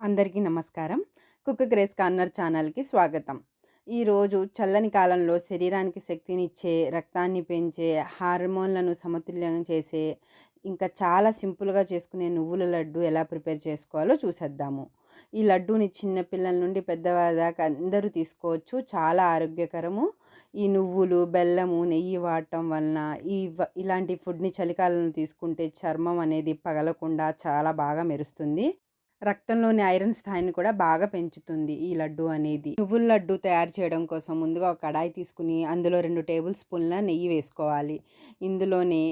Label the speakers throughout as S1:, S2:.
S1: అందరికీ నమస్కారం. Cook grace corner ఛానల్కి స్వాగతం. ఈరోజు చల్లని కాలంలో శరీరానికి శక్తినిచ్చే రక్తాన్ని పెంచే హార్మోన్లను సమతుల్యం చేసే ఇంకా చాలా సింపుల్గా చేసుకునే నువ్వుల లడ్డు ఎలా ప్రిపేర్ చేసుకోవాలో చూసేద్దాము. ఈ లడ్డూని చిన్న పిల్లల నుండి పెద్దవారి దాకా అందరూ తీసుకోవచ్చు. చాలా ఆరోగ్యకరము. ఈ నువ్వులు బెల్లము నెయ్యి వాడటం వలన ఈ ఇలాంటి ఫుడ్ని చలికాలంలో తీసుకుంటే చర్మం అనేది పగలకుండా చాలా బాగా మెరుస్తుంది. రక్తంలోని ఐరన్ స్థాయిని కూడా బాగా పెంచుతుంది ఈ లడ్డు అనేది. నువ్వుల లడ్డు తయారు చేయడం కోసం ముందుగా ఒక కడాయి తీసుకుని అందులో రెండు టేబుల్ స్పూన్ల నెయ్యి వేసుకోవాలి. ఇందులోనే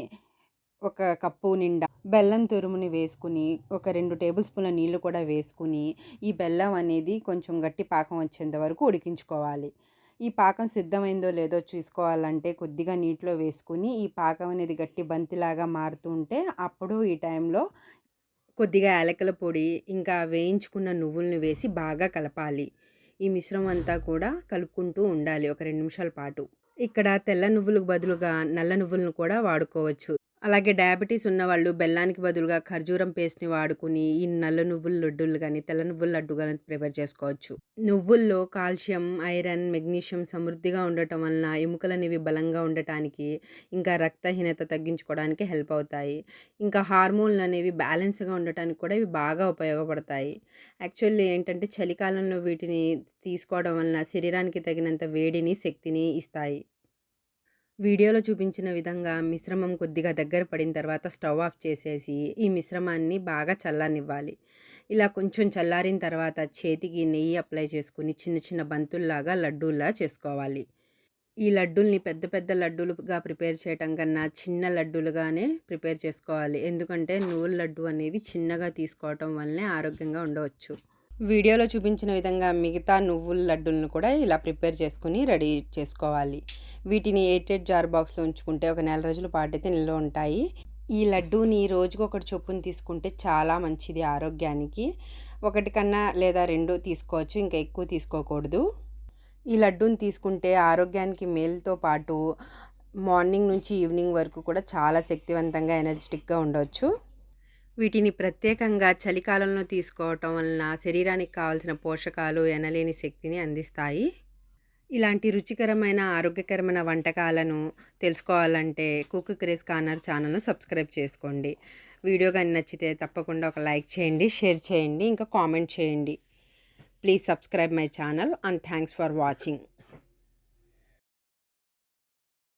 S1: ఒక కప్పు నిండా బెల్లం తురుముని వేసుకుని ఒక రెండు టేబుల్ స్పూన్ల నీళ్ళు కూడా వేసుకుని ఈ బెల్లం అనేది కొంచెం గట్టి పాకం వచ్చేంత వరకు ఉడికించుకోవాలి. ఈ పాకం సిద్ధమైందో లేదో చూసుకోవాలంటే కొద్దిగా నీటిలో వేసుకుని ఈ పాకం అనేది గట్టి బంతిలాగా మారుతుంటే అప్పుడు ఈ టైంలో కొద్దిగా యాలకుల పొడి ఇంకా వేయించుకున్న నువ్వులను వేసి బాగా కలపాలి. ఈ మిశ్రమం అంతా కూడా కలుపుకుంటూ ఉండాలి ఒక రెండు నిమిషాల పాటు. ఇక్కడ తెల్ల నువ్వులకు బదులుగా నల్ల నువ్వులను కూడా వాడుకోవచ్చు. అలాగే డయాబెటీస్ ఉన్న వాళ్ళు బెల్లానికి బదులుగా ఖర్జూరం పేస్ట్ని వాడుకుని ఈ నల్ల నువ్వుల లడ్డూలు కానీ తెల్ల నువ్వుల లడ్డు కానీ ప్రిపేర్ చేసుకోవచ్చు. నువ్వుల్లో కాల్షియం ఐరన్ మెగ్నీషియం సమృద్ధిగా ఉండటం వలన ఎముకలు అనేవి బలంగా ఉండటానికి ఇంకా రక్తహీనత తగ్గించుకోవడానికి హెల్ప్ అవుతాయి. ఇంకా హార్మోన్లు అనేవి బ్యాలెన్స్గా ఉండటానికి కూడా ఇవి బాగా ఉపయోగపడతాయి. యాక్చువల్లీ ఏంటంటే చలికాలంలో వీటిని తీసుకోవడం వలన శరీరానికి తగినంత వేడిని శక్తిని ఇస్తాయి. వీడియోలో చూపించిన విధంగా మిశ్రమం కొద్దిగా దగ్గర పడిన తర్వాత స్టవ్ ఆఫ్ చేసేసి ఈ మిశ్రమాన్ని బాగా చల్లనివ్వాలి. ఇలా కొంచెం చల్లారిన తర్వాత చేతికి నెయ్యి అప్లై చేసుకుని చిన్న చిన్న బంతుల్లాగా లడ్డూల్లా చేసుకోవాలి. ఈ లడ్డూల్ని పెద్ద పెద్ద లడ్డూలుగా ప్రిపేర్ చేయటం కన్నా చిన్న లడ్డూలుగానే ప్రిపేర్ చేసుకోవాలి. ఎందుకంటే నువ్వుల లడ్డు అనేవి చిన్నగా తీసుకోవటం వల్లనే ఆరోగ్యంగా ఉండవచ్చు. వీడియోలో చూపించిన విధంగా మిగతా నువ్వుల లడ్డూలను కూడా ఇలా ప్రిపేర్ చేసుకుని రెడీ చేసుకోవాలి. వీటిని ఎయిటెడ్ జార్ బాక్స్లో ఉంచుకుంటే ఒక నెల రోజుల పాటైతే నిల్వ ఉంటాయి. ఈ లడ్డూని రోజుకు ఒకటి చొప్పున తీసుకుంటే చాలా మంచిది ఆరోగ్యానికి. ఒకటి కన్నా లేదా రెండు తీసుకోవచ్చు ఇంకా ఎక్కువ తీసుకోకూడదు. ఈ లడ్డూని తీసుకుంటే ఆరోగ్యానికి మేలుతో పాటు మార్నింగ్ నుంచి ఈవినింగ్ వరకు కూడా చాలా శక్తివంతంగా ఎనర్జెటిక్గా ఉండవచ్చు వీటిని ప్రత్యేకంగా చలికాలంలో తీసుకోవటం వలన శరీరానికి కావాల్సిన పోషకాలు ఎనలేని శక్తిని అందిస్తాయి. ఇలాంటి రుచికరమైన ఆరోగ్యకరమైన వంటకాలను తెలుసుకోవాలంటే కుక్ క్రేజ్ కార్నర్ ఛానల్ను సబ్స్క్రైబ్ చేసుకోండి. వీడియో కానీ నచ్చితే తప్పకుండా ఒక లైక్ చేయండి షేర్ చేయండి ఇంకా కామెంట్ చేయండి. Please subscribe my channel and thanks for watching.